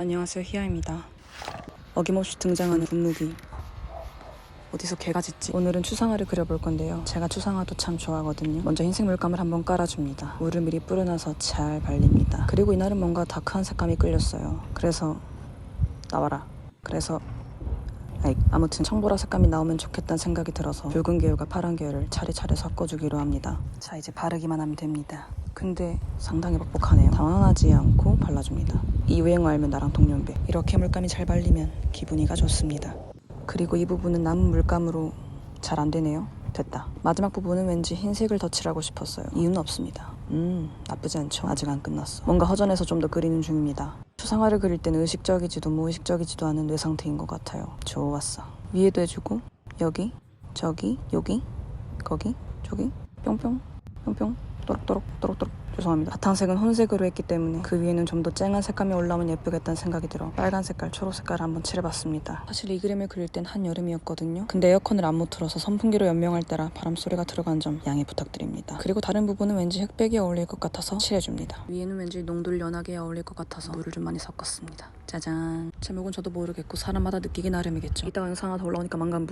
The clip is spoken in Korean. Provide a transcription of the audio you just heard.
안녕하세요 희아입니다. 어김없이 등장하는 분무기. 어디서 개가 짖지? 오늘은 추상화를 그려볼 건데요. 제가 추상화도 참 좋아하거든요. 먼저 흰색 물감을 한번 깔아줍니다. 물을 미리 뿌려놔서 잘 발립니다. 그리고 이날은 뭔가 다크한 색감이 끌렸어요. 그래서 나와라. 그래서 아이, 아무튼 청보라 색감이 나오면 좋겠다는 생각이 들어서 붉은 계열과 파란 계열을 차례차례 섞어주기로 합니다. 자 이제 바르기만 하면 됩니다 근데 상당히 뻑뻑하네요. 당황하지 않고 발라줍니다. 이 유행어 알면 나랑 동년배. 이렇게 물감이 잘 발리면 기분이가 좋습니다. 그리고 이 부분은 남은 물감으로 잘 안 되네요. 됐다. 마지막 부분은 왠지 흰색을 덧칠하고 싶었어요. 이유는 없습니다. 음 나쁘지 않죠. 아직 안 끝났어. 뭔가 허전해서 좀 더 그리는 중입니다. 추상화를 그릴 때는 의식적이지도 무의식적이지도 않은 뇌 상태인 것 같아요. 좋았어. 위에도 해주고 여기 저기 여기 거기 저기 뿅뿅 뿅뿅 또록또록 또록또록. 죄송합니다. 바탕색은 혼색으로 했기 때문에 그 위에는 좀 더 쨍한 색감이 올라오면 예쁘겠다는 생각이 들어 빨간 색깔 초록 색깔을 한번 칠해봤습니다. 사실 이 그림을 그릴 땐 한여름이었거든요. 근데 에어컨을 안 못 틀어서 선풍기로 연명할 때라 바람 소리가 들어간 점 양해 부탁드립니다. 그리고 다른 부분은 왠지 흑백이 어울릴 것 같아서 칠해줍니다. 위에는 왠지 농돌 연하게 어울릴 것 같아서 물을 좀 많이 섞었습니다. 짜잔. 제목은 저도 모르겠고 사람마다 느끼기 나름이겠죠. 이따가 영상 하나 더 올라오니까 망간